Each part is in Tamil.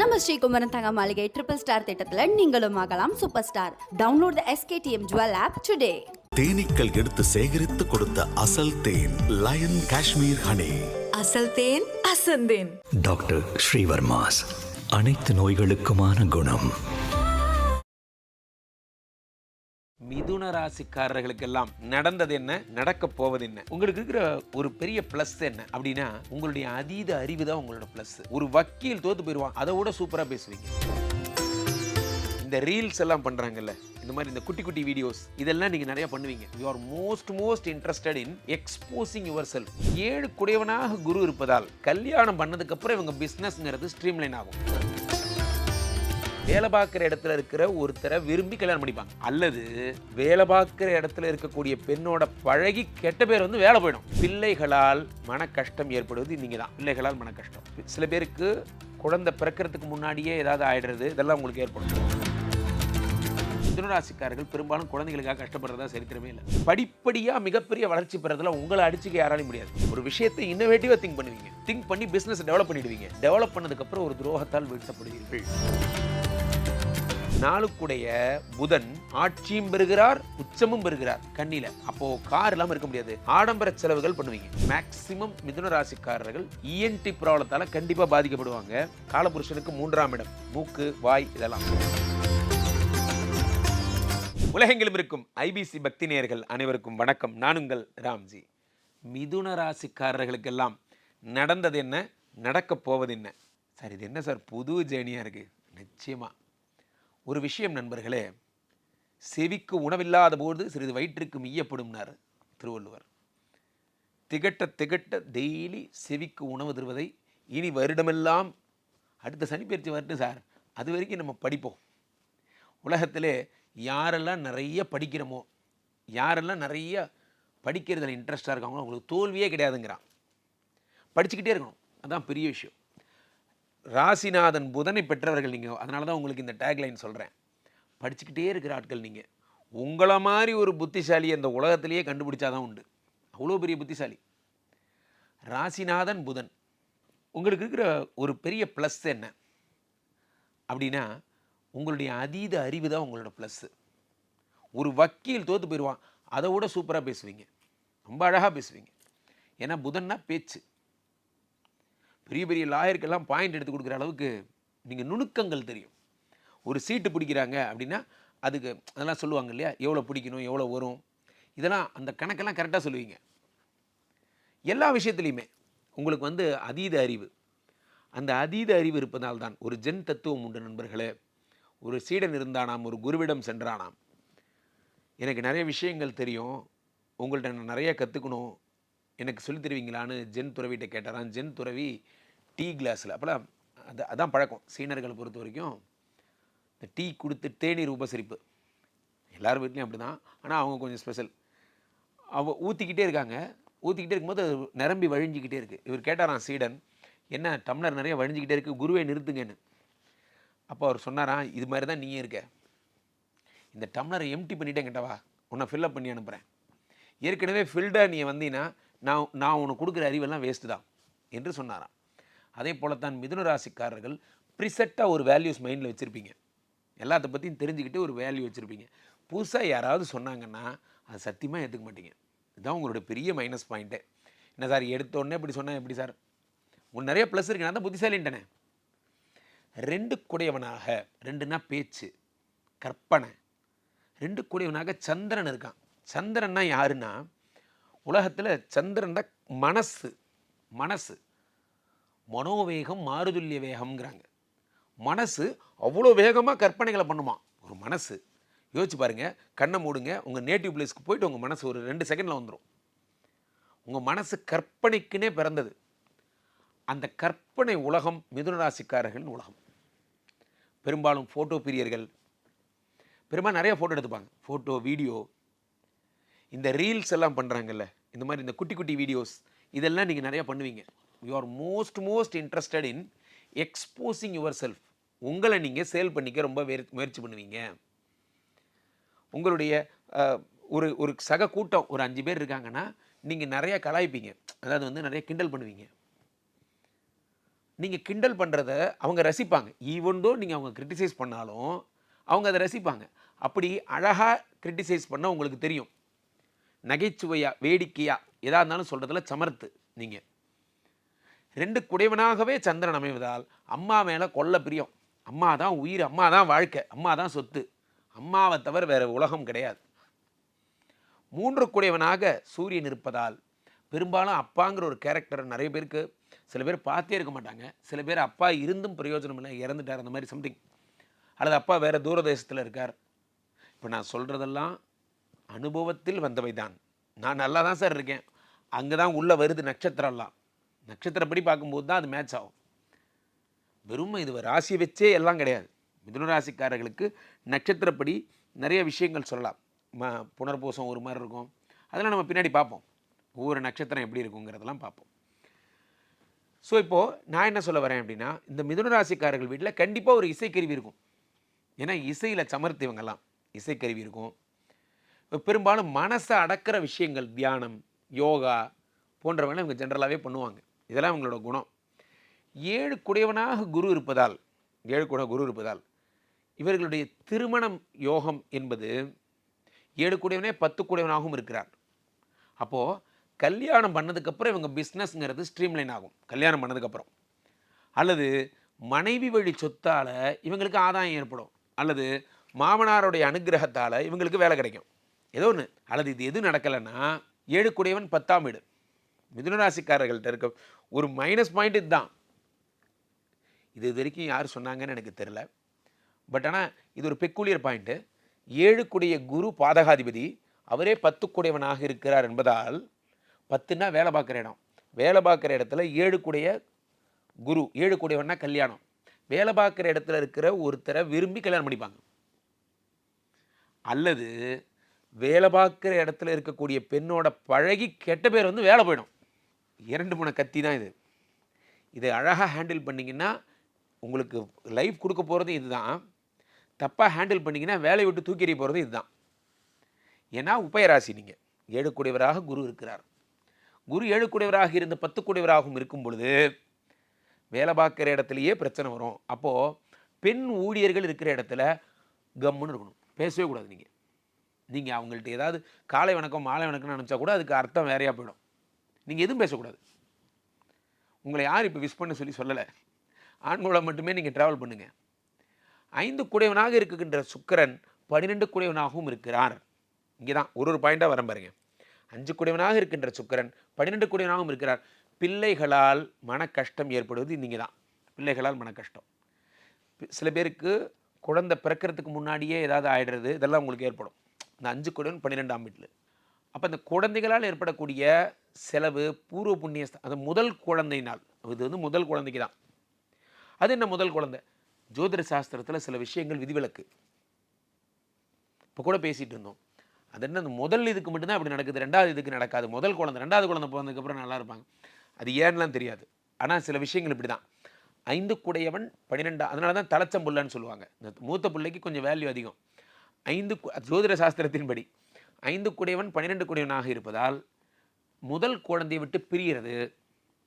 நம்ம ஸ்ரீகுமரன் தங்க மாளிகை ட்ரிபிள் ஸ்டார் திட்டத்துல நீங்களும் ஆகலாம் super star download the SKTM jewel app today தேனீக்கள் எடுத்து சேகரித்து கொடுத்த அசல் தேன் லயன் காஷ்மீர் ஹனி அசல் தேன் அசந்தேன். டாக்டர் ஸ்ரீவர்மாஸ் அனைத்து நோய்களுக்குமான குணம். மிதுன ராசிக்காரர்களுக்கெல்லாம் நடந்தது என்ன? நடக்க போவது என்ன? உங்களுக்கு இருக்கிற ஒரு பெரிய பிளஸ் என்ன? அப்படின்னா உங்களுடைய அதீத அறிவு தான் உங்களோட பிளஸ் ஒரு வக்கீல் தோத்து போயிடுவான் அதை விட சூப்பரா பேசுவீங்க. இந்த ரீல்ஸ் எல்லாம் பண்றாங்கல்ல இந்த மாதிரி இந்த குட்டி குட்டி வீடியோஸ் இதெல்லாம் நீங்க நிறைய பண்ணுவீங்க. You are most most interested in exposing yourself ஏழு குடையவனாக குரு இருப்பதால் கல்யாணம் பண்ணதுக்கு அப்புறம் இவங்க பிஸ்னஸ்ங்கிறது ஸ்ட்ரீம்லைன் ஆகும். வேலை பார்க்குற இடத்துல இருக்கிற ஒருத்தரை விரும்பி கல்யாணம் பண்ணிப்பாங்க. அல்லது வேலை பார்க்குற இடத்துல இருக்கக்கூடிய பெண்ணோட பழகி கெட்ட பேர் வந்து வேலை போயிடும். பிள்ளைகளால் மன கஷ்டம் ஏற்படுவது நீங்கள் தான். பிள்ளைகளால் மன கஷ்டம் சில பேருக்கு குழந்தை பிறக்கிறதுக்கு முன்னாடியே ஏதாவது ஆயிடுறது இதெல்லாம் உங்களுக்கு ஏற்படும். மிதுனராசிக்காரர்கள் பெரும்பாலும் குழந்தைகளுக்காக கஷ்டப்படுறதா சரித்திரமே இல்லை. படிப்படியாக மிகப்பெரிய வளர்ச்சி பெறதுல உங்களை அடிச்சுக்க யாராலையும் முடியாது. ஒரு விஷயத்தை இன்னோவேட்டிவாக திங்க் பண்ணுவீங்க. திங்க் பண்ணி பிஸ்னஸ் டெவலப் பண்ணிடுவீங்க. டெவலப் பண்ணதுக்கப்புறம் ஒரு துரோகத்தால் வீழ்த்தப்படுவீர்கள். நாளுக்குடைய புதன் ஆட்சியும் பெறுகிறார் உச்சமும் பெறுகிறார் கண்ணில. அப்போ கார் இல்லாம இருக்க முடியாது. ஆடம்பர செலவுகள் பண்ணுவீங்க. மேக்சிமம் மிதுன ராசிக்காரர்கள் இஎன்டி ப்ராப்ளத்தால கண்டிப்பா பாதிக்கப்படுவாங்க. காலபுருஷனுக்கு மூன்றாம் இடம். மூக்கு வாய் இதெல்லாம். உலகெங்கிலும் இருக்கும் ஐபிசி பக்தி நேயர்கள் அனைவருக்கும் வணக்கம். நான் உங்கள் ராம்ஜி. மிதுன ராசிக்காரர்களுக்கெல்லாம் நடந்தது என்ன? நடக்கப் போவது என்ன? சார் இது என்ன சார்? புது ஜேர்னியாக இருக்குது நிச்சயமாக ஒரு விஷயம் நண்பர்களே செவிக்கு உணவில்லாத போது சிறிது வயிற்றுக்கு மீயப்படும்னார் திருவள்ளுவர். திகட்ட திகட்ட டெய்லி செவிக்கு உணவு தருவதை இனி வருடமெல்லாம் அடுத்த சனிப்பயிற்சி வரட்டும் சார் அது வரைக்கும் நம்ம படிப்போம். உலகத்திலே யாரெல்லாம் நிறைய படிக்கிறோமோ யாரெல்லாம் நிறைய படிக்கிறதுல இன்ட்ரெஸ்ட்டாக இருக்காங்களோ அவங்களுக்கு தோல்வியே கிடையாதுங்கிறான். படிச்சுக்கிட்டே இருக்கணும். அதான் பெரிய விஷயம். ராசிநாதன் புதனை பெற்றவர்கள் நீங்கள் அதனால தான் உங்களுக்கு இந்த டேக்லைன் சொல்கிறேன் படிச்சுக்கிட்டே இருக்கிற ஆட்கள் நீங்கள் உங்களை மாதிரி ஒரு புத்திசாலி அந்த உலகத்திலேயே கண்டுபிடிச்சாதான் உண்டு. அவ்வளோ பெரிய புத்திசாலி. ராசிநாதன் புதன். உங்களுக்கு இருக்கிற ஒரு பெரிய ப்ளஸ் என்ன? அப்படின்னா உங்களுடைய அதீத அறிவு தான் உங்களோட ப்ளஸ்ஸு ஒரு வக்கீல் தோற்று போயிடுவான் அதை விட சூப்பராக பேசுவீங்க. ரொம்ப அழகாக பேசுவீங்க. ஏன்னா புதன்னா பேச்சு. பெரிய பெரிய லாயருக்கெல்லாம் பாயிண்ட் எடுத்து கொடுக்குற அளவுக்கு நீங்கள் நுணுக்கங்கள் தெரியும். ஒரு சீட்டு பிடிக்கிறாங்க அப்படின்னா அதுக்கு அதெல்லாம் சொல்லுவாங்க இல்லையா? எவ்வளோ பிடிக்கணும் எவ்வளோ வரும்? இதெல்லாம் அந்த கணக்கெல்லாம் கரெக்டாக சொல்லுவீங்க. எல்லா விஷயத்துலையுமே உங்களுக்கு வந்து அதீத அறிவு. அந்த அதீத அறிவு இருப்பதால் தான் ஒரு ஜென் தத்துவம் உண்டு நண்பர்களே. ஒரு சீடன் இருந்தானாம் ஒரு குருவிடம் சென்றானாம். எனக்கு நிறைய விஷயங்கள் தெரியும். உங்கள்கிட்ட நான் நிறைய கற்றுக்கணும் எனக்கு சொல்லித் தருவீங்களான்னு ஜென் துறவிகிட்ட கேட்டாராம் ஜென் துறவி டீ கிளாஸில். அப்போலாம் அது அதான் பழக்கம். சீனர்களை பொறுத்த வரைக்கும் இந்த டீ கொடுத்து தேநீர் உபசரிப்பு. எல்லார் வீட்லேயும் அப்படி தான் ஆனால் அவங்க கொஞ்சம் ஸ்பெஷல் அவ ஊற்றிக்கிட்டே இருக்காங்க. ஊற்றிக்கிட்டே இருக்கும்போது நிரம்பி வழிஞ்சிக்கிட்டே இருக்குது இவர் கேட்டாராம் சீடன் என்ன டம்ளர் நிறைய வழிஞ்சிக்கிட்டே இருக்குது குருவை நிறுத்துங்கன்னு. அப்போ அவர் சொன்னாராம் இது மாதிரி தான் நீயே இருக்க. இந்த டம்ளரை எம்டி பண்ணிட்டே கிட்டவா உன்னை ஃபில்லப் பண்ணி அனுப்புகிறேன் ஏற்கனவே ஃபில்டாக நீ வந்தீங்கன்னா நான் நான் உனக்கு கொடுக்குற அறிவெல்லாம் வேஸ்ட்டு தான். என்று சொன்னாராம். அதே போலத்தான் மிதுன ராசிக்காரர்கள் ப்ரிசெட்டாக ஒரு வேல்யூஸ் மைண்டில் வச்சுருப்பீங்க. எல்லாத்த பற்றியும் தெரிஞ்சுக்கிட்டு ஒரு வேல்யூ வச்சுருப்பீங்க. புதுசாக யாராவது சொன்னாங்கன்னா அது சத்தியமாக ஏற்றுக்க மாட்டீங்க. இதுதான் உங்களோட பெரிய மைனஸ் பாயிண்ட்டு என்ன சார் எடுத்த உடனே இப்படி சொன்னால் எப்படி சார்? உங்களுக்கு நிறைய ப்ளஸ் இருக்கு. நான் தான் புத்திசாலின்ட்டனே. ரெண்டு குடையவனாக ரெண்டுனா பேச்சு கற்பனை. ரெண்டு குடையவனாக சந்திரன் இருக்கான். சந்திரன்னா யாருன்னா உலகத்தில் சந்திரன் தான் மனசு. மனசு. மனோவேகம் மாறுதுல்ய வேகம்ங்கிறாங்க. மனசு அவ்வளோ வேகமாக கற்பனைகளை பண்ணுமா? ஒரு மனசு. யோசிச்சு பாருங்கள் கண்ணை மூடுங்க உங்கள் நேட்டிவ் பிளேஸ்க்கு போயிட்டு உங்கள் மனசு ஒரு ரெண்டு செகண்டில் வந்துடும் உங்கள் மனசு கற்பனைக்குன்னே பிறந்தது. அந்த கற்பனை உலகம் மிதுன ராசிக்காரர்களின் உலகம். பெரும்பாலும் ஃபோட்டோ பிரியர்கள். பெரும்பாலும் நிறைய ஃபோட்டோ எடுத்துப்பாங்க. ஃபோட்டோ வீடியோ இந்த ரீல்ஸ் எல்லாம் பண்ணுறாங்கல்ல இந்த மாதிரி இந்த குட்டி குட்டி வீடியோஸ் இதெல்லாம் நீங்கள் நிறையா பண்ணுவீங்க. You are most most interested in exposing yourself உங்களை நீங்கள் சேல் பண்ணிக்க ரொம்ப முயற்சி பண்ணுவீங்க. உங்களுடைய ஒரு ஒரு சக கூட்டம் ஒரு அஞ்சு பேர் இருக்காங்கன்னா நீங்கள் நிறைய கலாய்ப்பீங்க. அதாவது வந்து நிறைய கிண்டல் பண்ணுவீங்க. நீங்கள் கிண்டல் பண்ணுறத அவங்க ரசிப்பாங்க. ஈவன்தோ நீங்கள் அவங்க கிரிட்டிசைஸ் பண்ணாலும் அவங்க அதை ரசிப்பாங்க. அப்படி அழகாக கிரிட்டிசைஸ் பண்ண உங்களுக்கு தெரியும். நகைச்சுவையாக வேடிக்கையாக எதாக இருந்தாலும் சொல்கிறதுல சமர்த்து நீங்கள் ரெண்டு குடைவனாகவே சந்திரன் அமைவதால் அம்மா மேலே கொல்ல பிரியம். அம்மா தான் உயிர் அம்மா தான் வாழ்க்கை அம்மா தான் சொத்து. அம்மாவை தவிர வேறு உலகம் கிடையாது. மூன்று குடைவனாக சூரியன் இருப்பதால் பெரும்பாலும் அப்பாங்கிற ஒரு கேரக்டர் நிறைய பேருக்கு சில பேர் பார்த்தே இருக்க மாட்டாங்க. சில பேர் அப்பா இருந்தும் பிரயோஜனம் இல்லை இறந்துட்டார் அந்த மாதிரி சம்திங் அல்லது அப்பா வேறு தூரதேசத்தில் இருக்கார். இப்போ நான் சொல்கிறதெல்லாம் அனுபவத்தில் வந்தவை தான் நான் நல்லா தான் சார் இருக்கேன். அங்கே தான் உள்ளே வருது நட்சத்திரம்லாம். நட்சத்திரப்படி பார்க்கும்போது தான் அது மேட்ச் ஆகும். வெறும் இது ராசியை வச்சே எல்லாம் கிடையாது. மிதுன ராசிக்காரர்களுக்கு நட்சத்திரப்படி நிறைய விஷயங்கள் சொல்லலாம். ம புனர்பூசம் ஒரு மாதிரி இருக்கும். அதெல்லாம் நம்ம பின்னாடி பார்ப்போம். ஒவ்வொரு நட்சத்திரம் எப்படி இருக்குங்கிறதெல்லாம் பார்ப்போம். ஸோ இப்போது நான் என்ன சொல்ல வரேன் அப்படின்னா இந்த மிதுன ராசிக்காரர்கள் வீட்டில் கண்டிப்பாக ஒரு இசைக்கருவி இருக்கும். ஏன்னா இசையில் சமர்த்து இவங்கெல்லாம் இசைக்கருவி இருக்கும். பெரும்பாலும் மனசை அடக்கிற விஷயங்கள் தியானம் யோகா போன்றவங்க இவங்க ஜென்ரலாகவே பண்ணுவாங்க. இதெல்லாம் இவங்களோட குணம். ஏழு குடையவனாக குரு இருப்பதால் ஏழு குட குரு இருப்பதால் இவர்களுடைய திருமணம் யோகம் என்பது ஏழு குடையவனே பத்து குடையவனாகவும் இருக்கிறார் அப்போது கல்யாணம் பண்ணதுக்கப்புறம் இவங்க பிஸ்னஸ்ங்கிறது ஸ்ட்ரீம்லைன் ஆகும். கல்யாணம் பண்ணதுக்கப்புறம். அல்லது மனைவி வழி சொத்தால் இவங்களுக்கு ஆதாயம் ஏற்படும். அல்லது மாமனாருடைய அனுகிரகத்தால் இவங்களுக்கு வேலை கிடைக்கும். ஏதோ ஒன்று அல்லது இது எது நடக்கலைன்னா ஏழு குடையவன் பத்தாம் வீடு. மிதுனராசிக்காரர்கள்ட்ட இருக்க ஒரு மைனஸ் பாயிண்ட் இதுதான். இது இது வரைக்கும் யார் சொன்னாங்கன்னு எனக்கு தெரில பட் ஆனால் இது ஒரு பெக்குலியர் பாயிண்ட்டு ஏழு குடைய குரு பாதகாதிபதி அவரே பத்து குடையவனாக இருக்கிறார் என்பதால் பத்துன்னா வேலை பார்க்குற இடம். வேலை பார்க்குற இடத்துல ஏழு குடைய குரு ஏழு குடையவன்னா கல்யாணம். வேலை பார்க்குற இடத்துல இருக்கிற ஒருத்தரை விரும்பி கல்யாணம் பண்ணிப்பாங்க. அல்லது வேலை பார்க்குற இடத்துல இருக்கக்கூடிய பெண்ணோட பழகி கெட்ட பேர் வந்து வேலை போயிடும். இரண்டு மூணு கத்தி தான் இது. இதை அழகாக ஹேண்டில் பண்ணிங்கன்னா உங்களுக்கு லைஃப் கொடுக்க போகிறது இதுதான். தப்பாக ஹேண்டில் பண்ணிங்கன்னா வேலையை விட்டு தூக்கி எறிய போகிறது இதுதான். ஏன்னா உபயராசி நீங்கள் ஏழுக்குடையவராக குரு இருக்கிறார். குரு ஏழுக்குடையவராக இருந்த பத்துக்குடையவராகவும் பத்து இருக்கும் பொழுது வேலை பார்க்குற இடத்துலையே பிரச்சனை வரும். அப்போது பெண் ஊழியர்கள் இருக்கிற இடத்துல கம்முன்னு இருக்கணும். பேசவே கூடாது நீங்கள் நீங்கள் அவங்கள்ட்ட ஏதாவது காலை வணக்கம் மாலை வணக்கம்னு நினச்சா கூட அதுக்கு அர்த்தம் வேறையாக போயிடும். நீங்கள் எதுவும் பேசக்கூடாது. உங்களை யார் இப்போ விஷ் பண்ண சொல்லி சொல்லலை. ஆண் மூலம் மட்டுமே நீங்கள் ட்ராவல் பண்ணுங்கள் ஐந்து குடையவனாக இருக்கின்ற சுக்கரன் பன்னிரெண்டு குடையவனாகவும் இருக்கிறார். இங்கே தான் ஒரு ஒரு பாயிண்டாக வரம் பாருங்க. அஞ்சு குடையவனாக இருக்கின்ற சுக்கரன் பன்னிரெண்டு குடைவனாகவும் இருக்கிறார். பிள்ளைகளால் மன கஷ்டம் ஏற்படுவது நீங்கள் தான் பிள்ளைகளால் மன கஷ்டம் சில பேருக்கு குழந்தை பிறக்கிறதுக்கு முன்னாடியே ஏதாவது ஆயிடுறது இதெல்லாம் உங்களுக்கு ஏற்படும். இந்த அஞ்சு குடையவன் பன்னிரெண்டாம் வீட்டில். அப்போ இந்த குழந்தைகளால் ஏற்படக்கூடிய செலவு பூர்வ புண்ணிய அது முதல் குழந்தை நாள். இது வந்து முதல் குழந்தைக்கு தான் அது என்ன முதல் குழந்தை? ஜோதிட சாஸ்திரத்தில் சில விஷயங்கள் விதிவிலக்கு. இப்போ கூட பேசிகிட்டு இருந்தோம். அது என்ன அந்த முதல் இதுக்கு மட்டும்தான் அப்படி நடக்குது ரெண்டாவது இதுக்கு நடக்காது. முதல் குழந்தை ரெண்டாவது குழந்தை பிறந்ததுக்கப்புறம் நல்லா இருப்பாங்க. அது ஏன்லாம் தெரியாது. ஆனால் சில விஷயங்கள் இப்படி தான் ஐந்து குடையவன் பன்னிரெண்டா அதனால தான் தலைச்சம்புள்ளன்னு சொல்லுவாங்க. இந்த மூத்த பிள்ளைக்கு கொஞ்சம் வேல்யூ அதிகம். ஐந்து கு- ஜோதிட சாஸ்திரத்தின்படி ஐந்து குடையவன் பன்னிரெண்டு குடையவனாக இருப்பதால் முதல் குழந்தையை விட்டு பிரிகிறது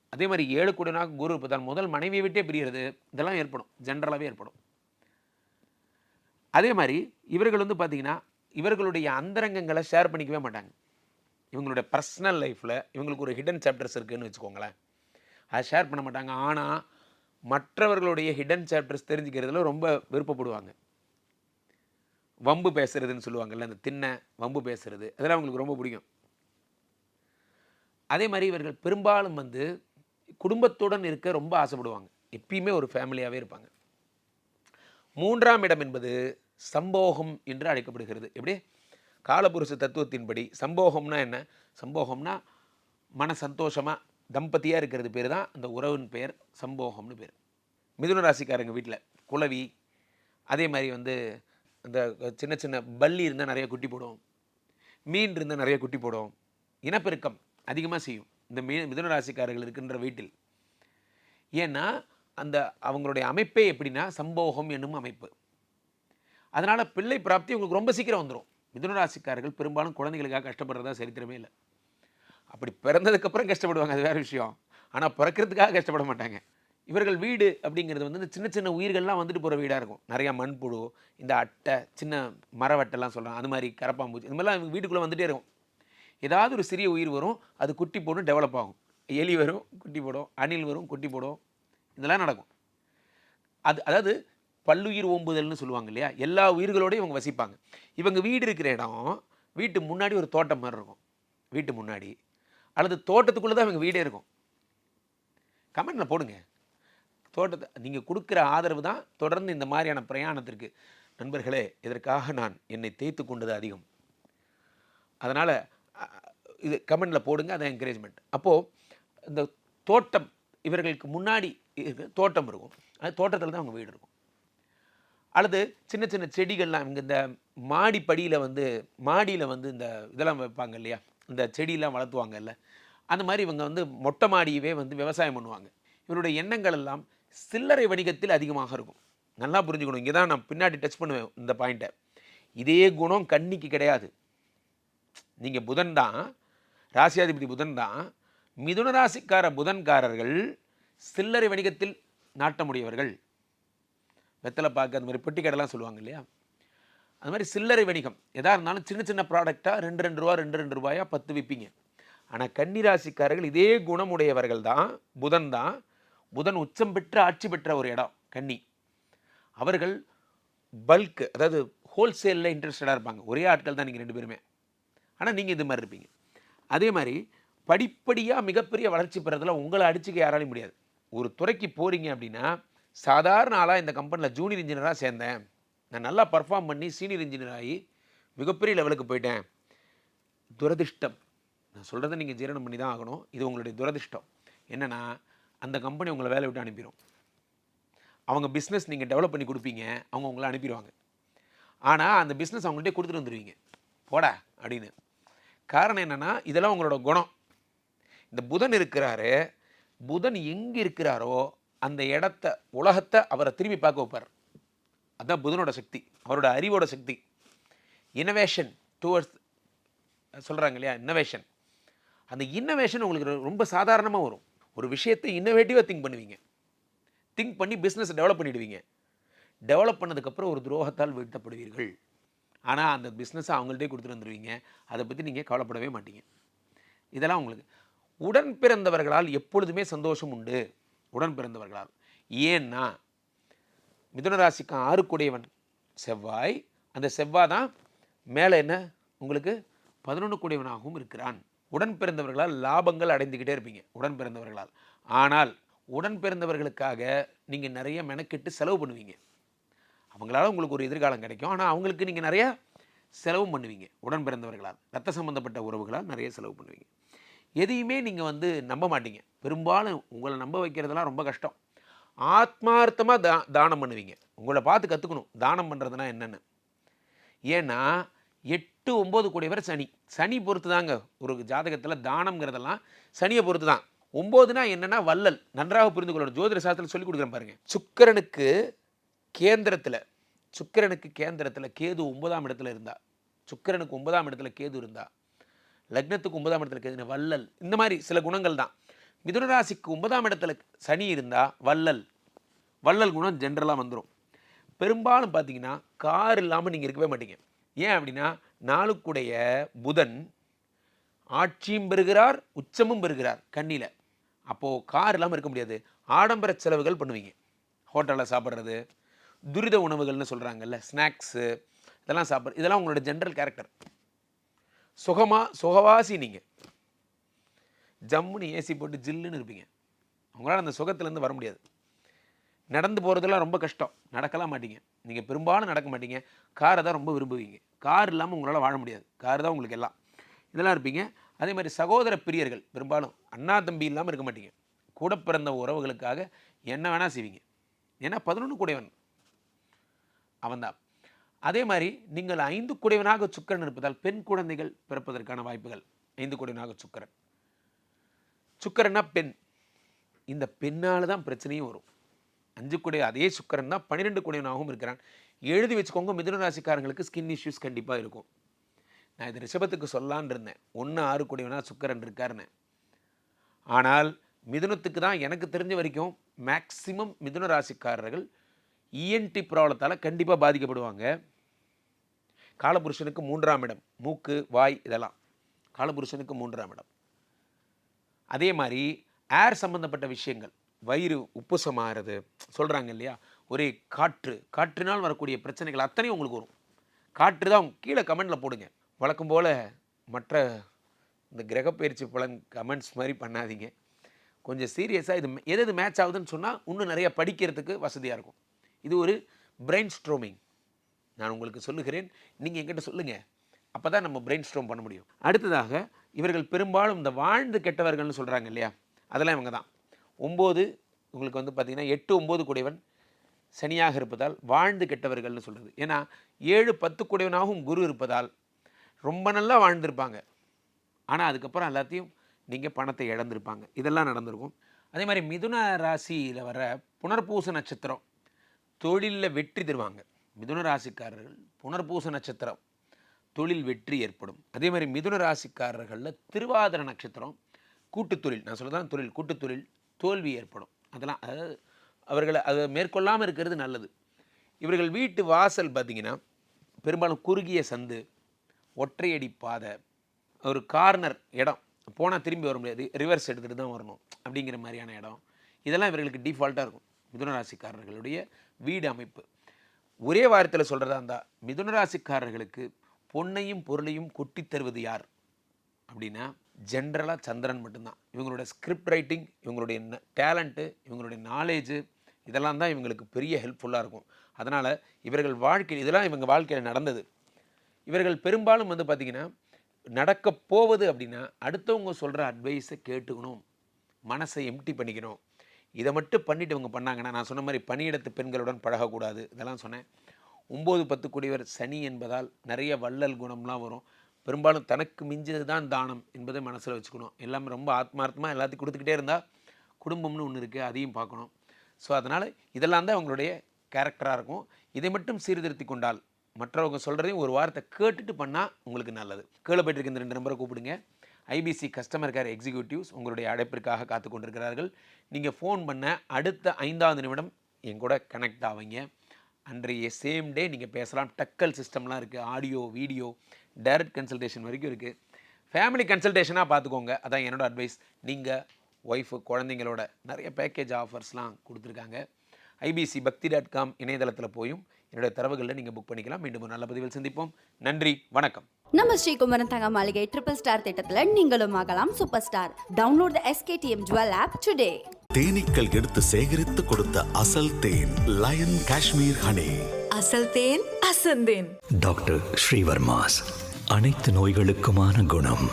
அதே மாதிரி ஏழு குடனாக குரு இருப்பதால் முதல் மனைவியை விட்டே பிரிகிறது இதெல்லாம் ஏற்படும். ஜென்ரலாகவே ஏற்படும். அதே மாதிரி இவர்கள் வந்து பார்த்தீங்கன்னா இவர்களுடைய அந்தரங்கங்களை ஷேர் பண்ணிக்கவே மாட்டாங்க. இவங்களுடைய பர்சனல் லைஃப்பில் இவங்களுக்கு ஒரு ஹிடன் சாப்டர்ஸ் இருக்குன்னு வச்சுக்கோங்களேன். அதை ஷேர் பண்ண மாட்டாங்க. ஆனால் மற்றவர்களுடைய ஹிடன் சாப்டர்ஸ் தெரிஞ்சுக்கிறதுல ரொம்ப விருப்பப்படுவாங்க. வம்பு பேசுறதுன்னு சொல்லுவாங்கல்ல அந்த தின்ன வம்பு பேசுறது. அதெல்லாம் அவங்களுக்கு ரொம்ப பிடிக்கும். அதே மாதிரி இவர்கள் பெரும்பாலும் வந்து குடும்பத்துடன் இருக்க ரொம்ப ஆசைப்படுவாங்க. எப்பயுமே ஒரு ஃபேமிலியாகவே இருப்பாங்க. மூன்றாம் இடம் என்பது சம்போகம் என்று அழைக்கப்படுகிறது. எப்படி? காலபுருஷ தத்துவத்தின்படி சம்போகம்னா என்ன? சம்போகம்னா மன சந்தோஷமாக தம்பதியாக இருக்கிறது பேர் தான் அந்த உறவின் பெயர் சம்போகம்னு பேர். மிதுன ராசிக்காரங்க வீட்டில் குலவி அதே மாதிரி வந்து இந்த சின்ன சின்ன பல்லி இருந்தால் நிறைய குட்டி போடும். மீன் இருந்தால் நிறைய குட்டி போடும். இனப்பெருக்கம் அதிகமாக செய்யும். இந்த மீ மிதுன ராசிக்காரர்கள் இருக்கின்ற வீட்டில். ஏன்னா அந்த அவங்களுடைய அமைப்பே எப்படின்னா சம்போகம் என்னும் அமைப்பு. அதனால் பிள்ளை பிராப்தி உங்களுக்கு ரொம்ப சீக்கிரம் வந்துடும் மிதுன ராசிக்காரர்கள் பெரும்பாலும் குழந்தைகளுக்காக கஷ்டப்படுறதா சரித்திரமே இல்லை. அப்படி பிறந்ததுக்கப்புறம் கஷ்டப்படுவாங்க அது வேறு விஷயம். ஆனால் பிறக்கிறதுக்காக கஷ்டப்பட மாட்டாங்க. இவர்கள் வீடு அப்படிங்கிறது வந்து இந்த சின்ன சின்ன உயிர்கள்லாம் வந்துட்டு போகிற வீடாக இருக்கும். நிறையா மண்புழு இந்த அட்டை சின்ன மரவட்டைலாம் சொல்கிறாங்க அது மாதிரி கரப்பாம்பூச்சி இந்த மாதிரிலாம் வீட்டுக்குள்ளே வந்துகிட்டே இருக்கும். ஏதாவது ஒரு சிறிய உயிர் வரும் அது குட்டி போடும் டெவலப் ஆகும். எலி வரும் குட்டி போடும். அணில் வரும் குட்டி போடும். இதெல்லாம் நடக்கும். அது அதாவது பல்லுயிர் ஓம்புதல்னு சொல்லுவாங்க இல்லையா? எல்லா உயிர்களோடையும் இவங்க வசிப்பாங்க. இவங்க வீடு இருக்கிற இடம் வீட்டு முன்னாடி ஒரு தோட்டம் மாதிரி இருக்கும். வீட்டு முன்னாடி. அல்லது தோட்டத்துக்குள்ளே தான் இவங்க வீடே இருக்கும். கமெண்டில் போடுங்க. தோட்டத்தை நீங்கள் கொடுக்குற ஆதரவு தான் தொடர்ந்து இந்த மாதிரியான பிரயாணத்திற்கு. நண்பர்களே இதற்காக நான் என்னை தேய்த்து கொண்டது அதிகம். அதனால் இது கமெண்டில் போடுங்க அதை என்கரேஜ்மெண்ட் அப்போது இந்த தோட்டம் இவர்களுக்கு முன்னாடி தோட்டம் இருக்கும். அது தோட்டத்தில் தான் அவங்க வீடு இருக்கும். அல்லது சின்ன சின்ன செடிகள்லாம் இங்கே இந்த மாடி படியில் வந்து மாடியில் வந்து இந்த இதெல்லாம் வைப்பாங்க இல்லையா? இந்த செடியெல்லாம் வளர்த்துவாங்கல்ல. அந்த மாதிரி இவங்க வந்து மொட்டை மாடியவே வந்து விவசாயம் பண்ணுவாங்க. இவருடைய எண்ணங்கள் எல்லாம் சில்லறை வணிகத்தில் அதிகமாக இருக்கும். நல்லா புரிஞ்சுக்கணும். இங்கே தான் நான் பின்னாடி டச் பண்ணுவேன் இந்த பாயிண்ட்டை இதே குணம் கண்ணிக்கு கிடையாது. நீங்கள் புதன் தான் ராசியாதிபதி புதன் தான். மிதுன ராசிக்கார புதன்காரர்கள் சில்லறை வணிகத்தில் நாட்டமுடையவர்கள். வெத்தலை பார்க்க அந்த மாதிரி பெட்டிக்கடைலாம் சொல்லுவாங்க இல்லையா? அது மாதிரி சில்லறை வணிகம். எதாக இருந்தாலும் சின்ன சின்ன ப்ராடக்டாக ரெண்டு ரெண்டு ரூபா ரெண்டு ரெண்டு ரூபாயாக பத்து விற்பீங்க ஆனால் கன்னிராசிக்காரர்கள் இதே குணமுடையவர்கள் தான் புதன் தான். புதன் உச்சம் பெற்ற ஆட்சி பெற்ற ஒரு இடம் கன்னி. அவர்கள் பல்க் அதாவது ஹோல்சேலில் இன்ட்ரெஸ்டடாக இருப்பாங்க. ஒரே ஆட்கள் தான் நீங்கள் ரெண்டு பேருமே. ஆனால் நீங்கள் இது மாதிரி இருப்பீங்க. அதே மாதிரி படிப்படியாக மிகப்பெரிய வளர்ச்சி பெறதில் உங்களை அடிச்சுக்க யாராலையும் முடியாது. ஒரு துறைக்கு போகிறீங்க அப்படின்னா சாதாரண ஆளாக இந்த கம்பெனியில் ஜூனியர் இன்ஜினியராக சேர்ந்தேன். நான் நல்லா பர்ஃபார்ம் பண்ணி சீனியர் இன்ஜினியர் ஆகி மிகப்பெரிய லெவலுக்கு போயிட்டேன். துரதிர்ஷ்டம். நான் சொல்கிறத நீங்கள் ஜீரணம் பண்ணி தான் ஆகணும். இது உங்களுடைய துரதிர்ஷ்டம். என்னென்னா அந்த கம்பெனி உங்களை வேலை விட்டு அனுப்பிடும் அவங்க பிஸ்னஸ் நீங்கள் டெவலப் பண்ணி கொடுப்பீங்க. அவங்க உங்களை அனுப்பிடுவாங்க. ஆனால் அந்த பிஸ்னஸ் அவங்கள்ட்ட கொடுத்துட்டு வந்துடுவீங்க போடா அப்படின்னு. காரணம் என்னென்னா இதெல்லாம் உங்களோட குணம். இந்த புதன் இருக்கிறாரு. புதன் எங்கே இருக்கிறாரோ அந்த இடத்த உலகத்தை அவரை திரும்பி பார்க்க வைப்பார். அதுதான் புதனோட சக்தி. அவரோட அறிவோட சக்தி. இனோவேஷன் டுவர்ட்ஸ் சொல்கிறாங்க இல்லையா? இன்னோவேஷன் அந்த இன்னோவேஷன் உங்களுக்கு ரொம்ப சாதாரணமாக வரும். ஒரு விஷயத்தை இன்னோவேட்டிவாக திங்க் பண்ணுவீங்க. திங்க் பண்ணி பிஸ்னஸ் டெவலப் பண்ணிவிடுவீங்க டெவலப் பண்ணதுக்கப்புறம் ஒரு துரோகத்தால் வீழ்த்தப்படுவீர்கள். ஆனால் அந்த பிஸ்னஸை அவங்கள்ட்டே கொடுத்துட்டு வந்துடுவீங்க அதை பற்றி நீங்கள் கவலைப்படவே மாட்டீங்க. இதெல்லாம் உங்களுக்கு உடன் பிறந்தவர்களால் எப்பொழுதுமே சந்தோஷம் உண்டு. உடன் பிறந்தவர்களால். ஏன்னா மிதுன ராசிக்கு ஆறுக்குடையவன் செவ்வாய். அந்த செவ்வாய் தான் மேலே என்ன? உங்களுக்கு பதினொன்று கூடியவனாகவும் இருக்கிறான். உடன் பிறந்தவர்களால் லாபங்கள் அடைந்துக்கிட்டே இருப்பீங்க. உடன் பிறந்தவர்களால். ஆனால் உடன் பிறந்தவர்களுக்காக நீங்கள் நிறைய மெனக்கெட்டு செலவு பண்ணுவீங்க. அவங்களால உங்களுக்கு ஒரு எதிர்காலம் கிடைக்கும். ஆனால் அவங்களுக்கு நீங்கள் நிறைய செலவும் பண்ணுவீங்க. உடன் பிறந்தவர்களால் ரத்த சம்மந்தப்பட்ட உறவுகளால் நிறைய செலவு பண்ணுவீங்க. எதையுமே நீங்கள் வந்து நம்ப மாட்டீங்க. பெரும்பாலும் உங்களை நம்ப வைக்கிறதெல்லாம் ரொம்ப கஷ்டம். ஆத்மார்த்தமாக தா தானம் பண்ணுவீங்க. உங்களை பார்த்து கற்றுக்கணும் தானம் பண்ணுறதுனா என்னென்னு. ஏன்னா எட்டு ஒம்பது கூடியவர் சனி. சனி பொறுத்து தாங்க ஒரு ஜாதகத்தில் தானம்ங்கிறதெல்லாம் சனியை பொறுத்து தான் ஒம்போதுனா என்னென்னா வள்ளல். நன்றாக புரிந்து கொள்ளணும். ஜோதிட சாஸ்திரத்தில் சொல்லி கொடுக்குறேன் பாருங்கள் சுக்கிரனுக்கு கேந்திரத்தில் சுக்கிரனுக்கு கேந்திரத்தில் கேது ஒன்பதாம் இடத்துல இருந்தா சுக்கிரனுக்கு ஒன்பதாம் இடத்துல கேது இருந்தா லக்னத்துக்கு ஒன்பதாம் இடத்துல கேது வள்ளல் இந்த மாதிரி சில குணங்கள் தான். மிதுன ராசிக்கு ஒன்பதாம் இடத்துல சனி இருந்தால் வள்ளல் வள்ளல் குணம் ஜென்ரலாக வந்துடும் பெரும்பாலும் பார்த்தீங்கன்னா கார் இல்லாமல் நீங்கள் இருக்கவே மாட்டீங்க. ஏன் அப்படின்னா நாளுக்குடைய புதன் ஆட்சியும் பெறுகிறார் உச்சமும் பெறுகிறார் கண்ணியில் அப்போது கார் இல்லாமல் இருக்க முடியாது. ஆடம்பர செலவுகள் பண்ணுவீங்க. ஹோட்டலில் சாப்பிட்றது துரித உணவுகள்னு சொல்கிறாங்கல்ல ஸ்நாக்ஸு இதெல்லாம் சாப்பிட்ற இதெல்லாம் உங்களோட ஜென்ரல் கேரக்டர் சுகமாக சுகவாசி நீங்கள் ஜம்முன்னு ஏசி போட்டு ஜில்லுன்னு இருப்பீங்க. உங்களால் அந்த சுகத்துலேருந்து வர முடியாது. நடந்து போகிறதெல்லாம் ரொம்ப கஷ்டம். நடக்கலாம் மாட்டீங்க. நீங்கள் பெரும்பாலும் நடக்க மாட்டீங்க. காரை தான் ரொம்ப விரும்புவீங்க. கார் இல்லாமல் உங்களால் வாழ முடியாது. கார் தான் உங்களுக்கு எல்லாம். இதெல்லாம் இருப்பீங்க. அதே மாதிரி சகோதர பிரியர்கள் பெரும்பாலும் அண்ணா தம்பி இல்லாமல் இருக்க மாட்டீங்க. கூட பிறந்த உறவுகளுக்காக என்ன வேணால் செய்வீங்க. ஏன்னா பதினொன்று கூடையவன். அவன்தான். அதே மாதிரி நீங்கள் ஐந்து குடைவனாக சுக்கரன் இருப்பதால் பெண் குழந்தைகள் பிறப்பதற்கான வாய்ப்புகள். ஐந்து குடைவனாக சுக்கரன். சுக்கரன்னா பெண். இந்த பெண்ணால் தான் பிரச்சனையும் வரும். அஞ்சு குடை அதே சுக்கரன் தான் பன்னிரெண்டு குடையனாகவும் இருக்கிறான். எழுதி வச்சுக்கோங்க மிதுன ராசிக்காரங்களுக்கு ஸ்கின் இஷ்யூஸ் கண்டிப்பாக இருக்கும். நான் இது ரிஷபத்துக்கு சொல்லான்னு இருந்தேன். ஒன்று ஆறு குடையவனா சுக்கரன் இருக்காருன்னு. ஆனால் மிதுனத்துக்கு தான் எனக்கு தெரிஞ்ச வரைக்கும் மேக்சிமம் மிதுன ராசிக்காரர்கள் இஎன்டி ப்ராப்ளத்தால் கண்டிப்பாக பாதிக்கப்படுவாங்க. காலபுருஷனுக்கு மூன்றாம் இடம். மூக்கு வாய் இதெல்லாம். காலபுருஷனுக்கு மூன்றாம் இடம். அதே மாதிரி ஏர் சம்மந்தப்பட்ட விஷயங்கள். வயிறு உப்புசமாகிறது சொல்கிறாங்க இல்லையா? ஒரே காற்று. காற்றினால் வரக்கூடிய பிரச்சனைகள் அத்தனையும் உங்களுக்கு வரும். காற்று தான் கீழே கமெண்டில் போடுங்க. வழக்கம் போல் மற்ற இந்த கிரகப்பயிற்சி பலன் கமெண்ட்ஸ் மாதிரி பண்ணாதீங்க. கொஞ்சம் சீரியஸாக இது எது எது மேட்ச் ஆகுதுன்னு சொன்னால் இன்னும் நிறைய படிக்கிறதுக்கு வசதியாக இருக்கும். இது ஒரு பிரெயின் ஸ்ட்ரோமிங் நான் உங்களுக்கு சொல்லுகிறேன் நீங்கள் என்கிட்ட சொல்லுங்கள் அப்போ தான் நம்ம பிரெயின் ஸ்ட்ரோம் பண்ண முடியும். அடுத்ததாக இவர்கள் பெரும்பாலும் இந்த வாழ்ந்து கெட்டவர்கள்னு சொல்கிறாங்க இல்லையா? அதெல்லாம் இவங்க தான். ஒம்பது உங்களுக்கு வந்து பார்த்திங்கன்னா எட்டு ஒம்பது கூடியவன் சனியாக இருப்பதால் வாழ்ந்து கெட்டவர்கள்னு சொல்கிறது ஏன்னா ஏழு பத்து கூடியவனாகவும் குரு இருப்பதால் ரொம்ப நல்லா வாழ்ந்திருப்பாங்க. ஆனால் அதுக்கப்புறம் எல்லாத்தையும் நீங்கள் பணத்தை இழந்திருப்பாங்க. இதெல்லாம் நடந்திருக்கும். அதே மாதிரி மிதுன ராசியில் வர புனர்பூச நட்சத்திரம். தொழிலில் வெற்றி தருவாங்க. மிதுன ராசிக்காரர்கள் புனர்பூச நட்சத்திரம் தொழில் வெற்றி ஏற்படும். அதே மாதிரி மிதுன ராசிக்காரர்களில் திருவாதிர நட்சத்திரம் கூட்டுத் தொழில். நான் சொல்கிறதான் தொழில் கூட்டுத் தொழில் தோல்வி ஏற்படும். அதெல்லாம் அதாவது அவர்களை அதை மேற்கொள்ளாமல் இருக்கிறது நல்லது. இவர்கள் வீட்டு வாசல் பார்த்திங்கன்னா பெரும்பாலும் குறுகிய சந்து ஒற்றையடி பாதை ஒரு கார்னர் இடம். போனால் திரும்பி வர முடியாது. ரிவர்ஸ் எடுத்துகிட்டு தான் வரணும் அப்படிங்கிற மாதிரியான இடம். இதெல்லாம் இவர்களுக்கு டிஃபால்ட்டாக இருக்கும். மிதுன ராசிக்காரர்களுடைய வீடு அமைப்பு. ஒரே வாரத்தில் சொல்கிறதா இருந்தால் மிதுனராசிக்காரர்களுக்கு பொன்னையும் பொருளையும் கொட்டி தருவது யார்? அப்படின்னா ஜென்ரலாக சந்திரன் மட்டும்தான். இவங்களோட ஸ்கிரிப்ட் ரைட்டிங் இவங்களுடைய டேலண்ட்டு இவங்களுடைய நாலேஜு இதெல்லாம் தான் இவங்களுக்கு பெரிய ஹெல்ப்ஃபுல்லாக இருக்கும். அதனால் இவர்கள் வாழ்க்கையில் இதெல்லாம் இவங்க வாழ்க்கையில் நடந்தது. இவர்கள் பெரும்பாலும் வந்து பார்த்திங்கன்னா நடக்க போவது அப்படின்னா அடுத்தவங்க சொல்கிற அட்வைஸை கேட்டுக்கணும். மனசை எம்டி பண்ணிக்கணும். இதை மட்டும் பண்ணிட்டு இவங்க பண்ணாங்கன்னா நான் சொன்ன மாதிரி பணியிடத்து பெண்களுடன் பழகக்கூடாது. இதெல்லாம் சொன்னேன். ஒம்பது பத்து கூடியவர் சனி என்பதால் நிறைய வள்ளல் குணம்லாம் வரும். பெரும்பாலும் தனக்கு மிஞ்சது தான் தானம் என்பதை மனசில் வச்சுக்கணும். எல்லாமே ரொம்ப ஆத்மார்த்தமாக எல்லாத்தையும் கொடுத்துக்கிட்டே இருந்தால் குடும்பம்னு ஒன்று இருக்குது அதையும் பார்க்கணும். ஸோ அதனால் இதெல்லாம் தான் அவங்களுடைய கேரக்டராக இருக்கும். இதை மட்டும் சீர்திருத்தி கொண்டால் மற்றவங்க சொல்கிறதையும் ஒரு வாரத்தை கேட்டுட்டு பண்ணால் உங்களுக்கு நல்லது. கீழே போயிட்டு இருக்க இந்த ரெண்டு நம்பரை கூப்பிடுங்க. ஐபிசி கஸ்டமர் கேர் எக்ஸிக்யூட்டிவ்ஸ் உங்களுடைய அழைப்பிற்காக காத்து கொண்டிருக்கிறார்கள் நீங்கள் ஃபோன் பண்ண அடுத்த ஐந்தாவது நிமிடம் என் கூட கனெக்ட் ஆவீங்க. அன்றைய சேம் டே நீங்கள் பேசலாம். டக்கல் சிஸ்டம்லாம் இருக்குது ஆடியோ வீடியோ டைரக்ட் கன்சல்டேஷன் வரைக்கும் இருக்குது ஃபேமிலி கன்சல்டேஷனாக பார்த்துக்கோங்க அதான் என்னோட அட்வைஸ். நீங்கள் ஒய்ஃபு குழந்தைங்களோட நிறைய பேக்கேஜ் ஆஃபர்ஸ்லாம் கொடுத்துருக்காங்க. ஐபிசி பக்தி டாட் காம் இணையதளத்தில் போயும் என்னுடைய தரவுகளில் நீங்கள் புக் பண்ணிக்கலாம். மீண்டும் ஒரு நல்ல பதிவில் சந்திப்போம். நன்றி வணக்கம். நம்ம ஸ்ரீகுமரன் தங்க மாளிகை ட்ரிபிள் ஸ்டார் திட்டத்துல நீங்களும் ஆகலாம். Super star download the SKTM jewel app today தேனீக்கள் எடுத்து சேகரித்து கொடுத்த அசல் தேன் லயன் காஷ்மீர் ஹனி அசல் தேன் அசந்தேன். டாக்டர் ஸ்ரீவர்மாஸ் அனைத்து நோய்களுக்குமான குணம்.